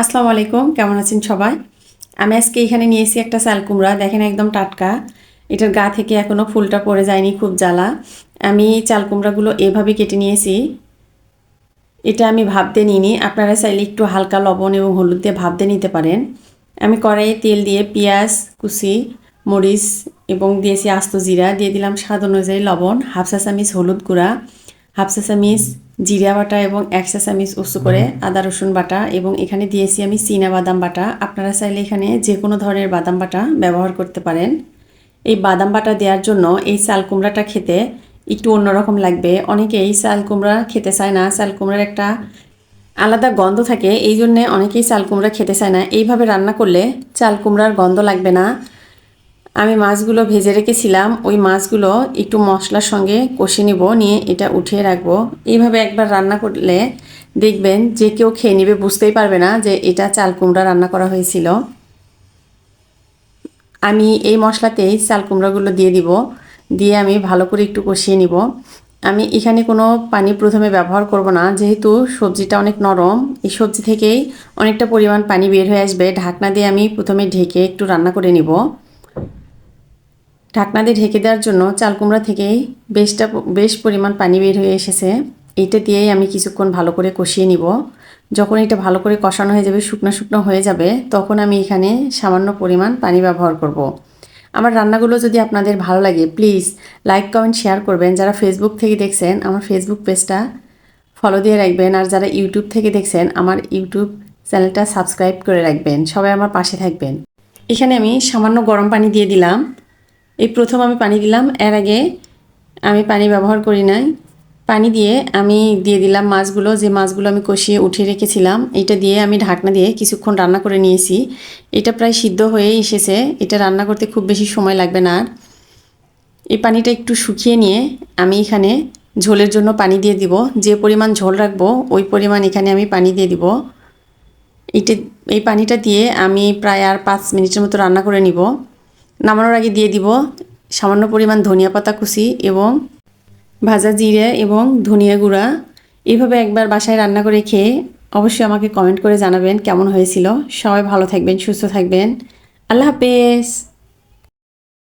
আসসালামু আলাইকুম, কেমন আছেন সবাই? আমি আজকে এখানে নিয়েছি একটা চাল কুমড়া, দেখেন একদম টাটকা। এটার গা থেকে এখনও ফুলটা পড়ে যায়নি, খুব জ্বালা। আমি চাল কুমড়াগুলো এভাবে কেটে নিয়েছি। এটা আমি ভাবতে নিইনি, আপনারা চাইলে একটু হালকা লবণ এবং হলুদ দিয়ে ভাবতে নিতে পারেন। আমি কড়াইয়ে তেল দিয়ে পেঁয়াজ, কুচি, মরিচ এবং দিয়েছি আস্ত জিরা। দিয়ে দিলাম স্বাদ অনুযায়ী লবণ, হাফ চা চামিচ হলুদ গুঁড়া, হাফ চা চামিচ জিরা বাটা এবং এক চা চামিচ উঁচু করে আদা রসুন বাটা এবং এখানে দিয়েছি আমি চীনা বাদাম বাটা। আপনারা চাইলে এখানে যে কোনো ধরনের বাদাম বাটা ব্যবহার করতে পারেন। এই বাদাম বাটা দেওয়ার জন্য এই চাল কুমড়াটা খেতে একটু অন্যরকম লাগবে। অনেকে এই চাল কুমড়া খেতে চায় না। চাল কুমড়ার একটা আলাদা গন্ধ থাকে। এই জন্যে অনেকেই চাল কুমড়া খেতে চায় না। এইভাবে রান্না করলে চাল কুমড়ার গন্ধ লাগবে না। আমি মাছগুলো ভেজে রেখেছিলাম। ওই মাছগুলো একটু মশলার সঙ্গে কষে নিব, নিয়ে এটা উঠিয়ে রাখব। এইভাবে একবার রান্না করলে দেখবেন যে কেউ খেয়ে নেবে, বুঝতেই পারবে না যে এটা চাল কুমড়া রান্না করা হয়েছিল। আমি এই মশলাতেই চাল কুমড়াগুলো দিয়ে দিব, দিয়ে আমি ভালো করে একটু কষিয়ে নিব। আমি এখানে কোনো পানি প্রথমে ব্যবহার করব না, যেহেতু সবজিটা অনেক নরম, এই সবজি থেকেই অনেকটা পরিমাণ পানি বের হয়ে আসবে। ঢাকনা দিয়ে আমি প্রথমে ঢেকে একটু রান্না করে নিব। ঢাকনা দিয়ে ঢেকে দেওয়ার জন্য চাল কুমড়া থেকেই বেশটা বেশ পরিমাণ পানি বের হয়ে এসেছে। এইটা দিয়েই আমি কিছুক্ষণ ভালো করে কষিয়ে নিব। যখন এটা ভালো করে কষানো হয়ে যাবে, শুকনো শুকনো হয়ে যাবে, তখন আমি এখানে সামান্য পরিমাণ পানি ব্যবহার করব। আমার রান্নাগুলো যদি আপনাদের ভালো লাগে, প্লিজ লাইক, কমেন্ট, শেয়ার করবেন। যারা ফেসবুক থেকে দেখছেন, আমার ফেসবুক পেজটা ফলো দিয়ে রাখবেন। আর যারা ইউটিউব থেকে দেখছেন, আমার ইউটিউব চ্যানেলটা সাবস্ক্রাইব করে রাখবেন। সবাই আমার পাশে থাকবেন। এখানে আমি সামান্য গরম পানি দিয়ে দিলাম। এই প্রথম আমি পানি দিলাম, এর আগে আমি পানি ব্যবহার করি নাই। পানি দিয়ে আমি দিয়ে দিলাম মাছগুলো, যে মাছগুলো আমি কষিয়ে উঠিয়ে রেখেছিলাম এটা দিয়ে আমি ঢাকনা দিয়ে কিছুক্ষণ রান্না করে নিয়েছি। এটা প্রায় সিদ্ধ হয়ে এসেছে, এটা রান্না করতে খুব বেশি সময় লাগবে না আর। এই পানিটা একটু শুকিয়ে নিয়ে আমি এখানে ঝোলের জন্য পানি দিয়ে দিব, যে পরিমাণ ঝোল রাখব, ওই পরিমাণ এখানে আমি পানি দিয়ে দিব। এইটা, এই পানিটা দিয়ে আমি প্রায় আর পাঁচ মিনিটের মতো রান্না করে নিব। নামানোর আগে দিয়ে দিব সামান্য পরিমাণ ধনিয়া পাতা কুচি এবং ভাজা জিরে এবং ধনিয়া গুঁড়া। এইভাবে একবার বাসায় রান্না করে খেয়ে অবশ্যই আমাকে কমেন্ট করে জানাবেন কেমন হয়েছিল। সবাই ভালো থাকবেন, সুস্থ থাকবেন। আল্লাহ হাফেজ।